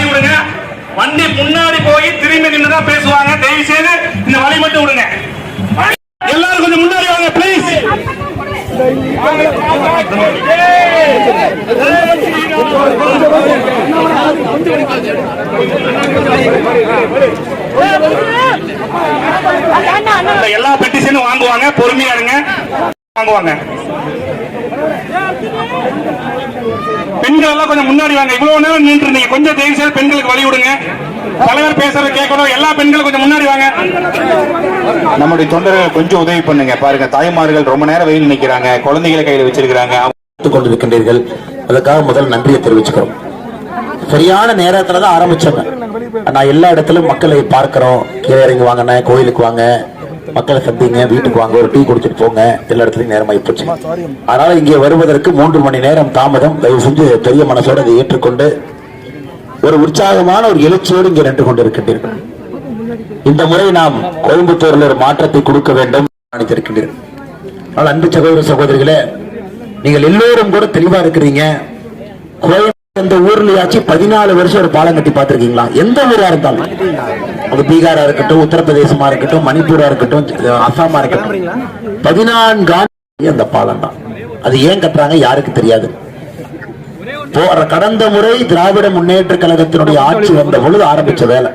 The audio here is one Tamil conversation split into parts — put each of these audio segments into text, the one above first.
வழி விடுங்க. வண்டி முன்னாடி போய் திரும்பி நின்று தான் பேசுவாங்க. தயவு செய்து இந்த வழி மட்டும் விடுங்க. எல்லாரும் கொஞ்சம் முன்னாடி வாங்க ப்ளீஸ் எல்லா பெட்டிஷனும் வாங்குவாங்க. பொறுமையா இருங்க. வாங்குவாங்க. பெண்கள் எல்லாம் கொஞ்சம் முன்னாடி வாங்க. இவ்வளவு நேரம் நின்று இருந்தீங்க. கொஞ்சம் தயவு செய்து பெண்களுக்கு வழி விடுங்க தலைவர் பேசுறது கேட்கணும். எல்லா பெண்களும் கொஞ்சம் முன்னாடி வாங்க. நம்முடைய தொண்டர்கள் கொஞ்சம் உதவி பண்ணுங்க. பாருங்க தாய்மார்கள் ரொம்ப நேரம் வெயில் நிக்கிறாங்க. குழந்தைகளை கையில வச்சிருக்கிறாங்க. கொண்டு கொண்டிருக்கின்றீர்கள். அதுக்காக முதல் நன்றியை தெரிவிச்சுக்கிறோம். சரியான நேரத்துல தான் ஆரம்பிச்சாங்க. நான் எல்லா இடத்திலும் மக்களை பார்க்கிறோம். கீழே இறங்கி வாங்கண்ணே கோயிலுக்கு வாங்க. மக்களை சந்திங்க வீட்டுக்கு வாங்க ஒரு டீ குடிச்சிட்டு போங்க. எல்லா இடத்துலயும் நேரம் போச்சு. அதனால இங்கே வருவதற்கு மூன்று மணி நேரம் தாமதம். தயவு செஞ்சு பெரிய மனசோட அதை ஏற்றுக்கொண்டு ஒரு உற்சாகமான ஒரு எழுச்சியோடு இங்கே நின்று கொண்டிருக்கின்றீர்கள். இந்த முறை நாம் கோயம்புத்தூரில் ஒரு மாற்றத்தை கொடுக்க வேண்டும். நினைத்திருக்கின்றீர்கள். ஆனால் அன்பு சகோதர சகோதரிகளே நீங்கள் எல்லோரும் கூட தெளிவா இருக்கிறீங்க. கோயம்புத்தூர் இந்த ஊர்லயாச்சும் பதினாலு வருஷம் ஒரு பாலம் கட்டி பார்த்துருக்கீங்களா? எந்த ஊரா இருந்தாலும். அது பீகாரா இருக்கட்டும் உத்தரப்பிரதேசமா இருக்கட்டும் மணிப்பூரா இருக்கட்டும் அசாமா இருக்கட்டும். பதினான்கு ஆண்டு அந்த பாலம் தான். அது ஏன் கட்டுறாங்க யாருக்கு தெரியாது. போற கடந்த முறை திராவிட முன்னேற்ற கழகத்தினுடைய ஆட்சி வந்த பொழுது ஆரம்பிச்ச வேலை.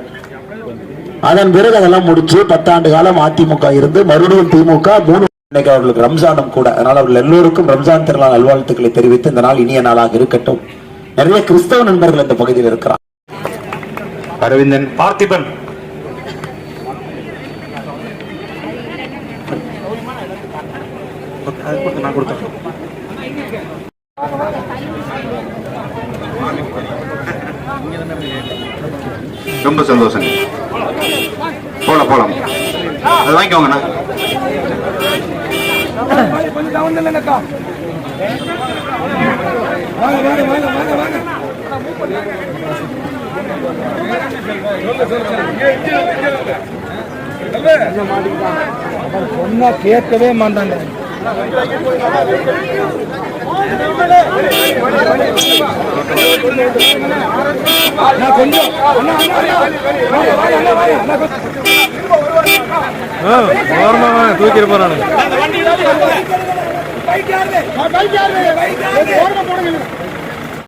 அதன் பிறகு அதெல்லாம் முடிச்சு பத்தாண்டு காலம் அதிமுக இருந்து மறுபடியும் திமுக மூணு இன்னைக்கு அவர்களுக்கு ரம்ஜானும் கூட. அதனால அவர்கள் எல்லோருக்கும் ரம்ஜான் திருநாள் நல்வாழ்த்துக்களை தெரிவித்து இந்த நாள் இனிய நாளாக இருக்கட்டும். நிறைய கிறிஸ்தவ நண்பர்கள் இந்த பகுதியில் இருக்கிறார். அரவிந்தன் பார்த்திபன். ரொம்ப சந்தோஷம் போலாம் போலாம். அது வாங்கிக்கோங்கண்ணா. வாங்க வாங்க வாங்க வாங்க, வாங்க, சொன்னா கேட்கவே மாட்டாங்க கொஞ்சம். தூக்கிட்டு போறானு பைக் யாருது? பைக்? ஓரமா போடுங்க.